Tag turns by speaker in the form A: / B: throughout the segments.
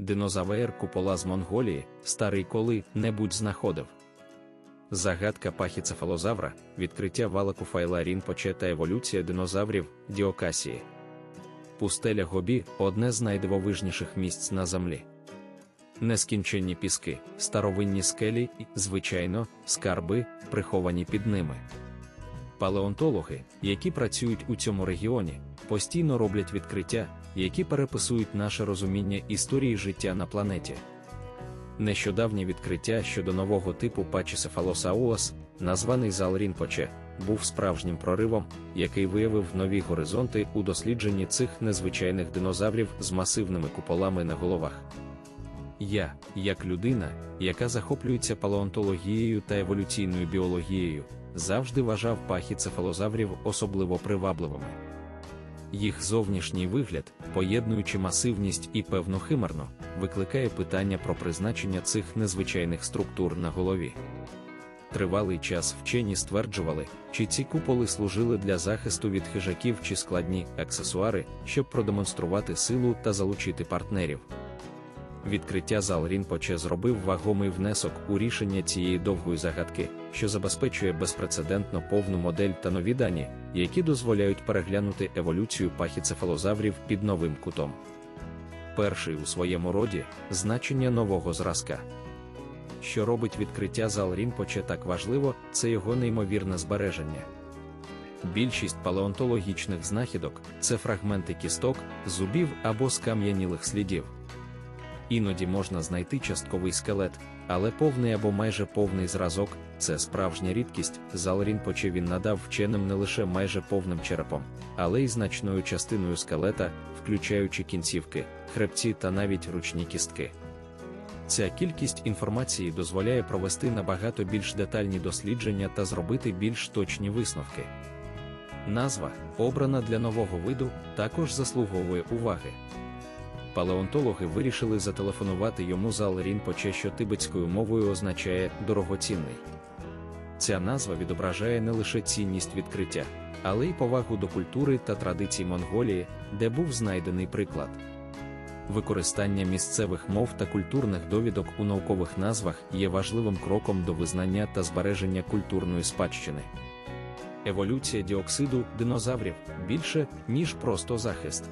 A: динозавр купола з Монголії, старий коли небудь знаходив. Загадка пахіцефалозавра, відкриття валаку файла Рінпоче еволюція динозаврів Діокасії. Пустеля Гобі одне з найдивовижніших місць на землі. Нескінченні піски, старовинні скелі і, звичайно, скарби, приховані під ними. Палеонтологи, які працюють у цьому регіоні, постійно роблять відкриття, які переписують наше розуміння історії життя на планеті. Нещодавнє відкриття щодо нового типу Пачісефалосауас, названий зал Рінпоче, був справжнім проривом, який виявив нові горизонти у дослідженні цих незвичайних динозаврів з масивними куполами на головах. Я, як людина, яка захоплюється палеонтологією та еволюційною біологією, завжди вважав пахіцефалозаврів особливо привабливими. Їх зовнішній вигляд, поєднуючи масивність і певну химерну, викликає питання про призначення цих незвичайних структур на голові. Тривалий час вчені стверджували, чи ці куполи служили для захисту від хижаків чи складні аксесуари, щоб продемонструвати силу та залучити партнерів. Відкриття зал Рінпоче зробив вагомий внесок у рішення цієї довгої загадки, що забезпечує безпрецедентно повну модель та нові дані, які дозволяють переглянути еволюцію пахіцефалозаврів під новим кутом. Перший у своєму роді значення нового зразка. Що робить відкриття зал Рінпоче так важливо, це його неймовірне збереження. Більшість палеонтологічних знахідок це фрагменти кісток, зубів або скам'янілих слідів. Іноді можна знайти частковий скелет, але повний або майже повний зразок це справжня рідкість. Зал Рінпоче він надав вченим не лише майже повним черепом, але й значною частиною скелета, включаючи кінцівки, хребці та навіть ручні кістки. Ця кількість інформації дозволяє провести набагато більш детальні дослідження та зробити більш точні висновки. Назва, обрана для нового виду, також заслуговує уваги. Палеонтологи вирішили зателефонувати йому зал Рінпоче, що тибетською мовою означає дорогоцінний. Ця назва відображає не лише цінність відкриття, але й повагу до культури та традицій Монголії, де був знайдений приклад. Використання місцевих мов та культурних довідок у наукових назвах є важливим кроком до визнання та збереження культурної спадщини. Еволюція діоксиду динозаврів більше, ніж просто захист.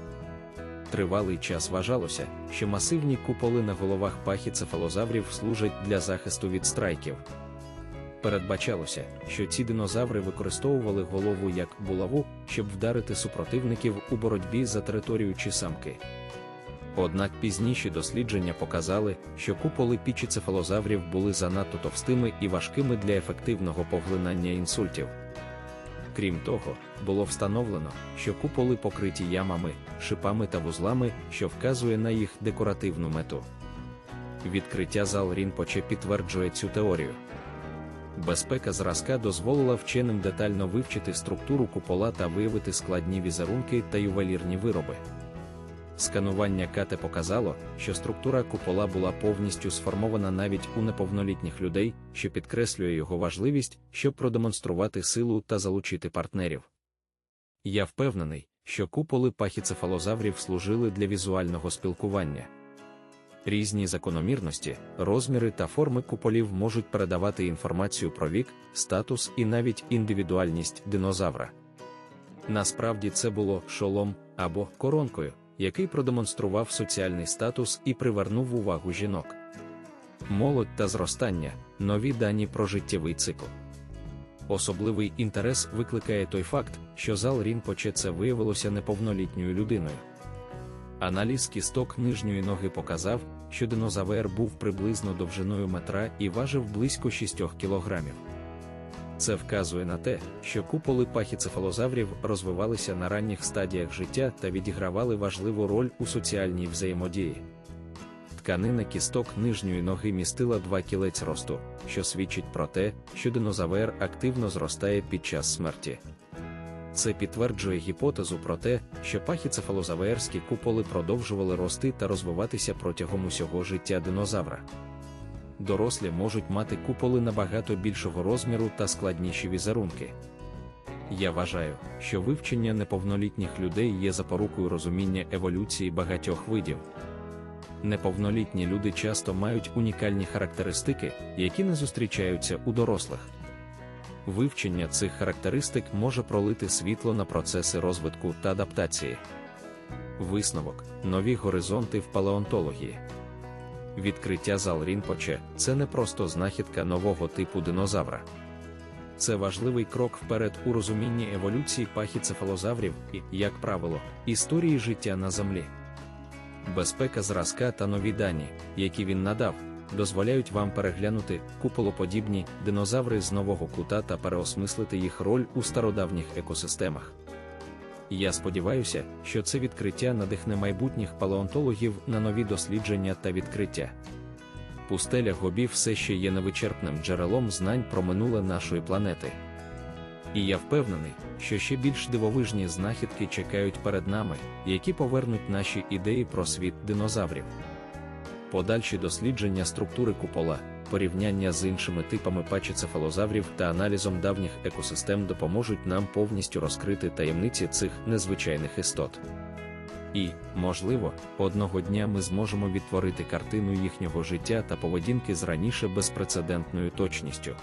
A: Тривалий час вважалося, що масивні куполи на головах пахіцефалозаврів служать для захисту від страйків. Передбачалося, що ці динозаври використовували голову як булаву, щоб вдарити супротивників у боротьбі за територію чи самки. Однак пізніші дослідження показали, що куполи пічіцефалозаврів були занадто товстими і важкими для ефективного поглинання інсультів. Крім того, було встановлено, що куполи покриті ямами, шипами та вузлами, що вказує на їх декоративну мету. Відкриття зал Рінпоче підтверджує цю теорію. Безпека зразка дозволила вченим детально вивчити структуру купола та виявити складні візерунки та ювелірні вироби. Сканування КТ показало, що структура купола була повністю сформована навіть у неповнолітніх людей, що підкреслює його важливість, щоб продемонструвати силу та залучити партнерів. Я впевнений, що куполи пахіцефалозаврів служили для візуального спілкування. Різні закономірності, розміри та форми куполів можуть передавати інформацію про вік, статус і навіть індивідуальність динозавра. Насправді це було шолом або коронкою який продемонстрував соціальний статус і привернув увагу жінок. Молодь та зростання нові дані про життєвий цикл. Особливий інтерес викликає той факт, що зал Рінпоче це виявилося неповнолітньою людиною. Аналіз кісток нижньої ноги показав, що динозавр був приблизно довжиною метра і важив близько 6 кілограмів. Це вказує на те, що куполи пахіцефалозаврів розвивалися на ранніх стадіях життя та відігравали важливу роль у соціальній взаємодії. Тканина кісток нижньої ноги містила два кілець росту, що свідчить про те, що динозавр активно зростає під час смерті. Це підтверджує гіпотезу про те, що пахіцефалозаверські куполи продовжували рости та розвиватися протягом усього життя динозавра дорослі можуть мати куполи набагато більшого розміру та складніші візерунки. Я вважаю, що вивчення неповнолітніх людей є запорукою розуміння еволюції багатьох видів. неповнолітні люди часто мають унікальні характеристики, які не зустрічаються у дорослих. Вивчення цих характеристик може пролити світло на процеси розвитку та адаптації. Висновок нові горизонти в палеонтології. Відкриття зал Рінпоче це не просто знахідка нового типу динозавра. Це важливий крок вперед у розумінні еволюції пахіцефалозаврів і, як правило, історії життя на землі. Безпека зразка та нові дані, які він надав, дозволяють вам переглянути куполоподібні динозаври з нового кута та переосмислити їх роль у стародавніх екосистемах. Я сподіваюся, що це відкриття надихне майбутніх палеонтологів на нові дослідження та відкриття. Пустеля гобів все ще є невичерпним джерелом знань про минуле нашої планети. І я впевнений, що ще більш дивовижні знахідки чекають перед нами, які повернуть наші ідеї про світ динозаврів. Подальші дослідження структури купола, порівняння з іншими типами пачіцефалозаврів та аналізом давніх екосистем допоможуть нам повністю розкрити таємниці цих незвичайних істот. І, можливо, одного дня ми зможемо відтворити картину їхнього життя та поведінки з раніше безпрецедентною точністю.